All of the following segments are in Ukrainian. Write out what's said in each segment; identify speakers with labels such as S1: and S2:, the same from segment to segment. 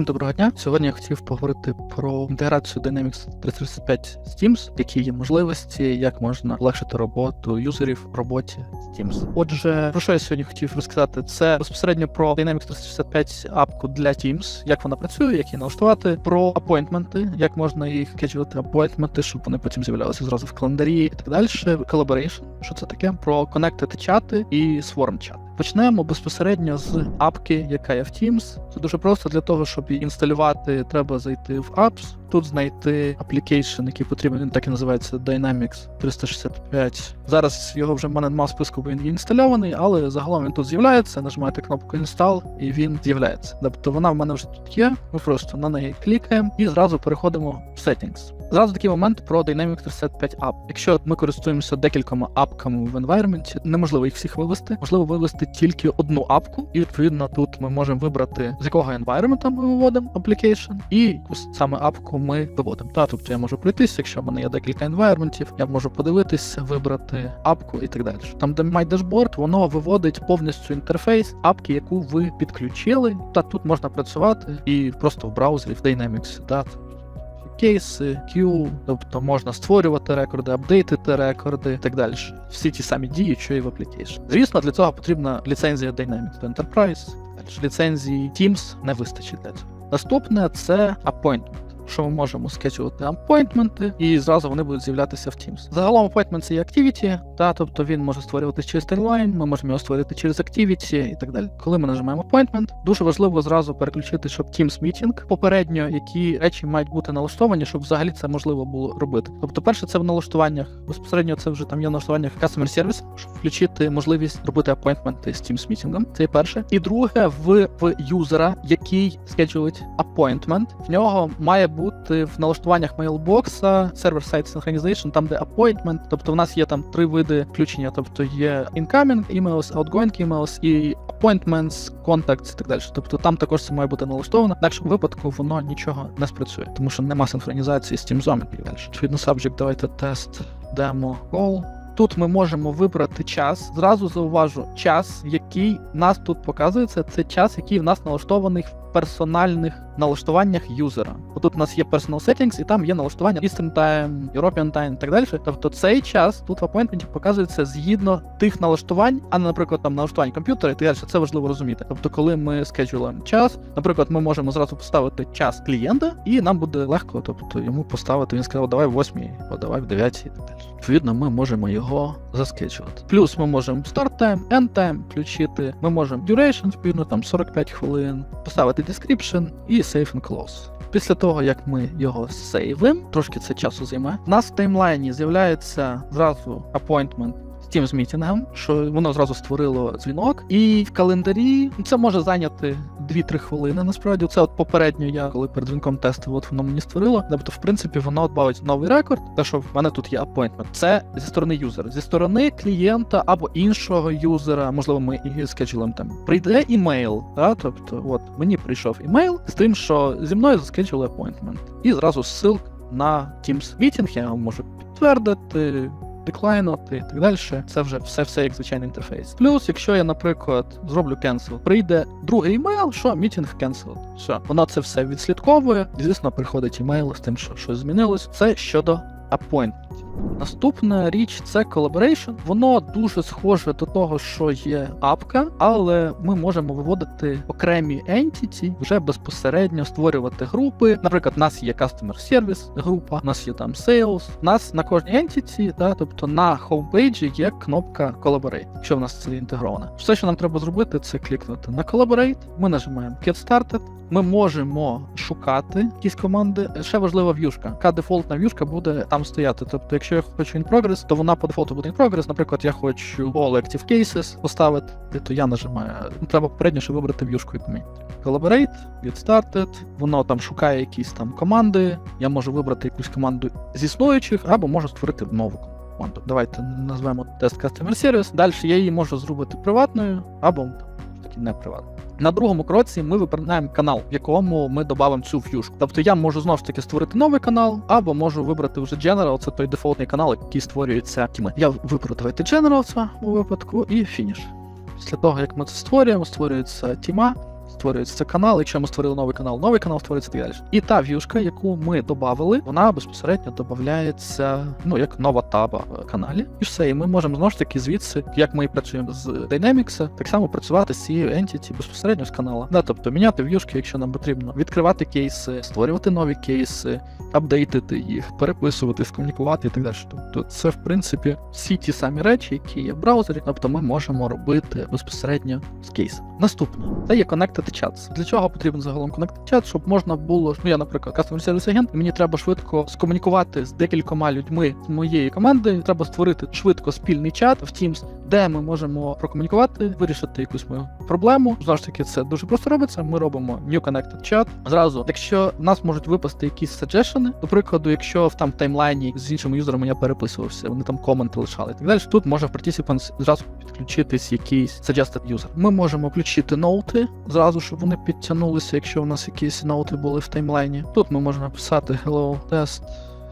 S1: Всім доброго дня. Сьогодні я хотів поговорити про інтеграцію Dynamics 335 з Teams, які є можливості, як можна полегшити роботу юзерів в роботі з Teams. Отже, про що я сьогодні хотів розказати? Це безпосередньо про Dynamics 365 апку для Teams, як вона працює, як її налаштувати, про апойнтменти, як можна їх кеджувати апойнтменти, щоб вони потім з'являлися зразу в календарі і так далі. Collaboration, що це таке? Про connected чати і swarm чати. Почнемо безпосередньо з апки, яка є в Teams. Це дуже просто для того, щоб її інсталювати, треба зайти в Apps, тут знайти application, який потрібен, він так і називається Dynamics 365. Зараз його вже в мене немає в списку, бо він є інстальований, але загалом він тут з'являється. Нажимаєте кнопку Install і він з'являється. Тобто вона в мене вже тут є. Ми просто на неї клікаємо і зразу переходимо в Settings. Зразу такий момент про Dynamics 365 App. Якщо ми користуємося декількома апками в environment, неможливо їх всіх вивести. Можливо вивести тільки одну апку, і відповідно тут ми можемо вибрати з якого environment ми виводимо application, і якусь саме апку ми виводимо. Та тобто я можу пройтися, якщо в мене є декілька environmentів, я можу подивитися, вибрати апку і так далі. Там, де My Dashboard, воно виводить повністю інтерфейс апки, яку ви підключили. Та тут можна працювати і просто в браузері в Dynamics. Та, кейси, Q, тобто можна створювати рекорди, апдейтити рекорди і так далі. Всі ті самі дії, що і в application. Звісно, для цього потрібна ліцензія Dynamics Enterprise. Ліцензії Teams не вистачить для цього. Наступне це appointment. Що ми можемо скетчувати апойнтменти, і зразу вони будуть з'являтися в Teams. Загалом appointment це є activity, та тобто він може створюватися через таймлайн, ми можемо його створити через activity і так далі. Коли ми нажимаємо appointment, дуже важливо зразу переключити, щоб Teams Meeting попередньо, які речі мають бути налаштовані, щоб взагалі це можливо було робити. Тобто, перше, це в налаштуваннях. Безпосередньо це вже там є в налаштуваннях Customer Service, щоб включити можливість робити апойнтменти з Teams Meeting. Це перше. І друге, в, в юзера, який скеджулить appointment, в нього має бути в налаштуваннях мейлбокса, сервер-сайт synchronization, там де appointment, тобто в нас є там три види включення, тобто є incoming emails, outgoing emails і appointments, contacts і так далі. Тобто там також це має бути налаштовано. В інакшому випадку воно нічого не спрацює, тому що нема синхронізації з Teams і так далі. Відповідно, subject, давайте тест demo call. Тут ми можемо вибрати час. Зразу зауважу, час, який нас тут показується, це час, який в нас налаштований в персональних налаштуваннях юзера. Тут у нас є personal settings, і там є налаштування Eastern Time, European Time і так далі. Тобто цей час тут в апойнтменті показується згідно тих налаштувань, а не, наприклад, там налаштувань комп'ютера і так далі. Це важливо розуміти. Тобто, коли ми скеджулуємо час, наприклад, ми можемо зразу поставити час клієнта, і нам буде легко, тобто йому поставити. Він сказав, давай в 8, або давай в 9 і так далі. Відповідно, ми можемо його заскеджувати. Плюс ми можемо start time, end time включити. Ми можемо duration, відповідно, там 45 хвилин, поставити description і save and close. Після того, як ми його сейвимо, трошки це часу займе, у нас в таймлайні з'являється зразу appointment Teams мітінгом, що воно зразу створило дзвінок, і в календарі це може зайняти 2-3 хвилини. Насправді, це от попередньо я коли перед дзвінком тестив, от воно мені створило. Тобто, в принципі, воно бавить новий рекорд, те, що в мене тут є appointment. Це зі сторони юзера, зі сторони клієнта або іншого юзера, можливо, ми і скеджулем там. Прийде імейл, да? тобто, от мені прийшов імейл з тим, що зі мною заскеджули appointment. І зразу ссылка на Teams Meeting, я можу підтвердити. Деклайнути і так далі, це вже все все як звичайний інтерфейс. Плюс, якщо я, наприклад, зроблю cancel, прийде другий імейл, що мітінг cancel. Все, вона це все відслідковує. І, звісно, приходить імейл з тим, що щось змінилось. Це щодо appointment. Наступна річ це collaboration. Воно дуже схоже до того, що є апка, але ми можемо виводити окремі entity, вже безпосередньо створювати групи. Наприклад, у нас є customer service група, у нас є там sales. У нас на кожній entity, да, тобто на хоумпейджі є кнопка Collaborate, якщо в нас це інтегровано. Все, що нам треба зробити, це клікнути на Collaborate. Ми нажимаємо Get Started. Ми можемо шукати якісь команди. Ще важлива в'юшка. Яка дефолтна в'юшка буде там стояти. Тобто, якщо я хочу in progress, то вона по дефолту буде in progress. Наприклад, я хочу all active cases поставити, то я нажимаю. Ну, Треба попередньо вибрати в'юшку і поміняти. Collaborate, get started. Воно там шукає якісь там команди. Я можу вибрати якусь команду з існуючих, або можу створити нову команду. Давайте назвемо тест Customer Service. Далі я її можу зробити приватною або таки не приватною. На другому кроці ми вибираємо канал, в якому ми додамо цю ф'юшку. Тобто я можу знову ж таки створити новий канал, або можу вибрати вже General, це той дефолтний канал, який створюється тіми. Я виберу давайте General цьому випадку і фініш. Після того, як ми це створюємо, створюється тіма. Створюється канал. Якщо ми створили новий канал, новий канал створюється і далі. І та в'юшка, яку ми додали, вона безпосередньо додається ну як нова таба в каналі. І все, і ми можемо знову ж таки звідси, як ми і працюємо з Dynamics, так само працювати з цією entity безпосередньо з канала. Да, тобто міняти в'юшки, якщо нам потрібно, відкривати кейси, створювати нові кейси, апдейтити їх, переписувати, скомунікувати і так далі. Тобто, це в принципі всі ті самі речі, які є в браузері, тобто ми можемо робити безпосередньо з кейсом. Наступне це є Connected Chats. Для чого потрібен загалом Connected Chat? Щоб можна було, ну я, наприклад, Customer Service агент, мені треба швидко скомунікувати з декількома людьми з моєї команди. Треба створити швидко спільний чат в Teams, де ми можемо прокомунікувати, вирішити якусь мою проблему. Знову ж таки, це дуже просто робиться. Ми робимо New Connected Chat. Зразу, якщо нас можуть випасти якісь саджешени, до прикладу, якщо в там таймлайні з іншими юзерами я переписувався, вони там коменти лишали і так далі. Тут може в Participants зразу підключитись якийсь suggested user. Ми можемо включити ноути зразу, щоб вони підтягнулися, якщо у нас якісь ноути були в таймлайні. Тут ми можемо написати hello test.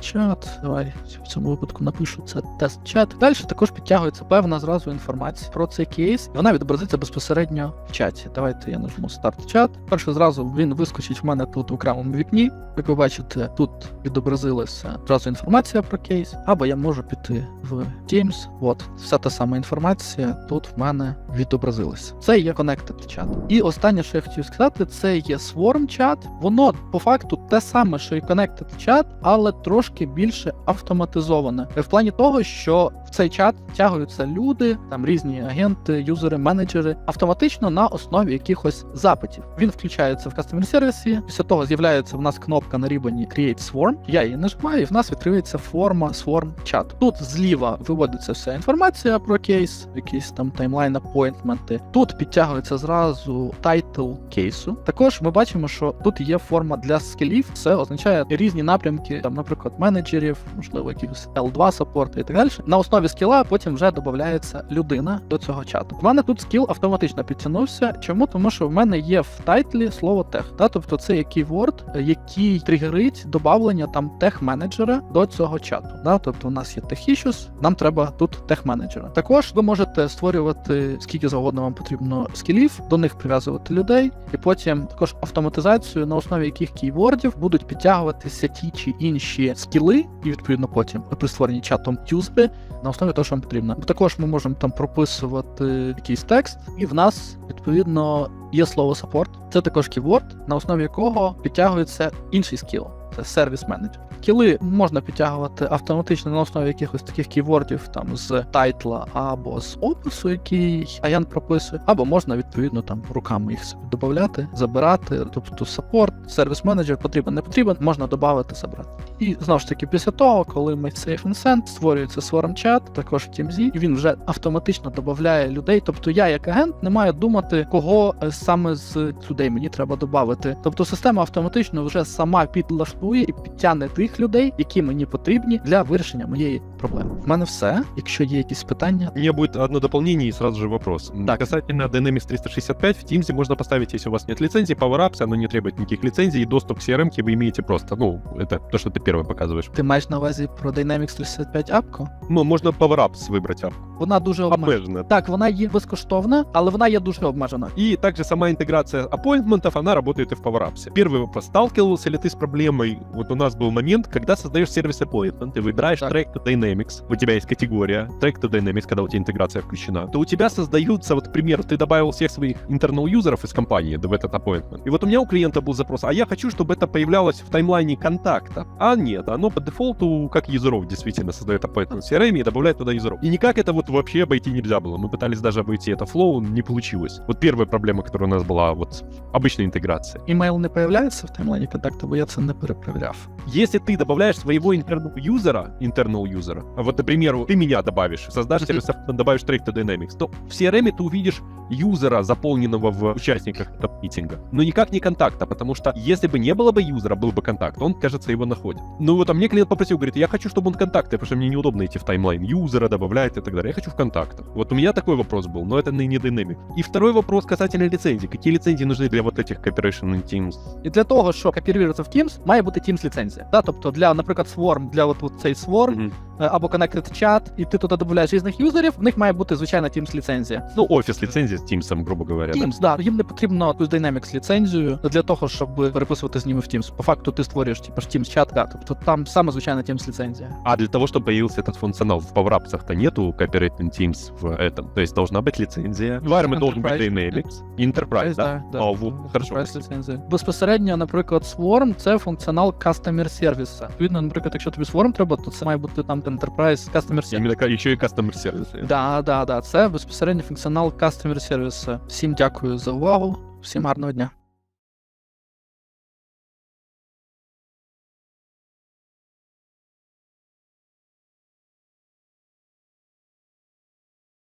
S1: Чат, давай в цьому випадку напишу це тест чат. Далі також підтягується певна зразу інформація про цей кейс. Вона відобразиться безпосередньо в чаті. Давайте я нажму старт чат. Перше зразу він вискочить в мене тут в окремому вікні. Як ви бачите, тут відобразилася зразу інформація про кейс, або я можу піти в Teams. От, вся та сама інформація тут в мене відобразилася. Це є Connected чат. І останнє, що я хотів сказати, це є Swarm чат. Воно по факту те саме, що і Connected чат, але трошки більше автоматизоване. В плані того, що цей чат тягуються люди, там різні агенти, юзери, менеджери, автоматично на основі якихось запитів. Він включається в Customer сервісі. Після того з'являється в нас кнопка на рібані Create Swarm. Я її нажимаю, і в нас відкриється форма Swarm чат. Тут зліва виводиться вся інформація про кейс, якісь там таймлайн апойнтменти. Тут підтягується зразу тайтл кейсу. Також ми бачимо, що тут є форма для скілів. Це означає різні напрямки, там, наприклад, менеджерів, можливо, якихось L2 саппорти і так далі. На основі скіла потім вже додається людина до цього чату. У мене тут скіл автоматично підтягнувся. Чому? Тому що в мене є в тайтлі слово тех. Да? Тобто це є кейворд, який тригерить додавлення там тех-менеджера до цього чату. Да? Тобто у нас є тех issues, нам треба тут тех-менеджера. Також ви можете створювати скільки завгодно вам потрібно скілів, до них прив'язувати людей, і потім також автоматизацію, на основі яких кейвордів будуть підтягуватися ті чи інші скіли, і відповідно потім при створенні чатом юзери на основі того, що вам потрібно. Також ми можемо там прописувати якийсь текст, і в нас відповідно є слово support. Це також keyword, на основі якого підтягується інший скіл. Це сервіс менеджер. Кіли можна підтягувати автоматично на основі якихось таких кейвордів там з тайтла або з опису, який агент прописує, або можна відповідно там руками їх собі додати, забирати. Тобто саппорт, сервіс менеджер потрібен, не потрібен, можна додати, забрати. І знову ж таки, після того, коли ми Safe and Send, створюється Swarm чат, також в TMZ, і він вже автоматично додає людей. Тобто я, як агент, не маю думати, кого е, саме з людей мені треба додати. Тобто система автоматично вже сама підлаштує і підтягне тих людей, які мені потрібні для вирішення моєї проблеми. В мене все. Якщо є якісь питання,
S2: У меня будет одно дополнение и сразу же вопрос.
S1: Так.
S2: Касательно Dynamics 365, в Teams можно поставить, если у вас нет лицензии, PowerApps, оно не требует никаких лицензий, и доступ к CRM вы имеете просто. Ну, это то, что ты первый показываешь.
S1: ти маєш на увазі про Dynamics 365 апку?
S2: Ну, можно PowerApps выбрать, а
S1: Вона дуже обмежена.
S2: обмежена.
S1: Так, вона є безкоштовна, але вона є дуже обмежена.
S2: И также сама интеграция аппоинтментов, она работает и в PowerApps. Первый вопрос. Сталкивался ли ты с проблемой? Вот у нас был момент, когда создаешь сервис appointment, ты выбираешь
S1: Так.
S2: трек to Dynamics, у тебя есть категория трек to Dynamics, когда у тебя интеграция включена, то у тебя создаются, вот, к примеру, ты добавил всех своих internal юзеров из компании в этот appointment. И вот у меня у клиента был запрос, а я хочу, чтобы это появлялось в таймлайне контакта. А нет, оно по дефолту, как юзеров, действительно создает appointment в CRM и добавляет туда юзеров. И никак это вот вообще обойти нельзя было. Мы пытались даже обойти это флоу, не получилось. Вот первая проблема, которая у нас была, вот обычная интеграция.
S1: Імейл не появляється в таймлайні контакту, бо я це не перепровіряв.
S2: Если ты добавляешь своего интерного юзера, интерного юзера, вот, к примеру, ты меня добавишь, создашь сервис, добавишь трек Dynamics, то в CRM ты увидишь юзера, заполненного в участниках этого митинга, но никак не контакта, потому что если бы не было бы юзера, был бы контакт, он, кажется, его находит. Ну вот, а мне клиент попросил, говорит, я хочу, чтобы он контакты, потому что мне неудобно идти в таймлайн юзера, добавлять и так далее. Я хочу в контактах. Вот у меня такой вопрос был, но это не не Dynamic. И второй вопрос касательно лицензий. Какие лицензии нужны для вот этих Cooperation in Teams?
S1: І для того, щоб перевірити в Teams, має бути Teams ліцензія. Да? Тобто для, наприклад, Swarm, для от, от цей Swarm
S2: Мгм.
S1: е, або Connected Chat, і ти туди додаєш різних юзерів, в них має бути звичайна Teams ліцензія.
S2: Ну, офис лицензия с Teams, грубо говоря. да.
S1: Teams, да, їм не потрібно якусь Dynamics ліцензію для того, щоб переписувати з ними в Teams. По факту ти створюєш типу, ж Teams чат, да, тобто там саме звичайна Teams ліцензія.
S2: А для того, чтобы появился этот функционал в PowerApps-то нету Cooperating Teams в этом. То есть должна быть лицензия. Environment должен быть
S1: Enterprise.
S2: Dynamics. Enterprise, да?
S1: да,
S2: А, во, хорошо.
S1: Enterprise ліцензія. Безпосередньо, наприклад, Swarm це функціонал Customer Service. Відповідно, наприклад, якщо тобі Swarm треба, то це має бути там Enterprise Customer Service.
S2: Именно ка- еще и Customer Service.
S1: Да, да, да. Це безпосередньо функціонал Customer Service. Всім дякую за увагу, всім гарного дня.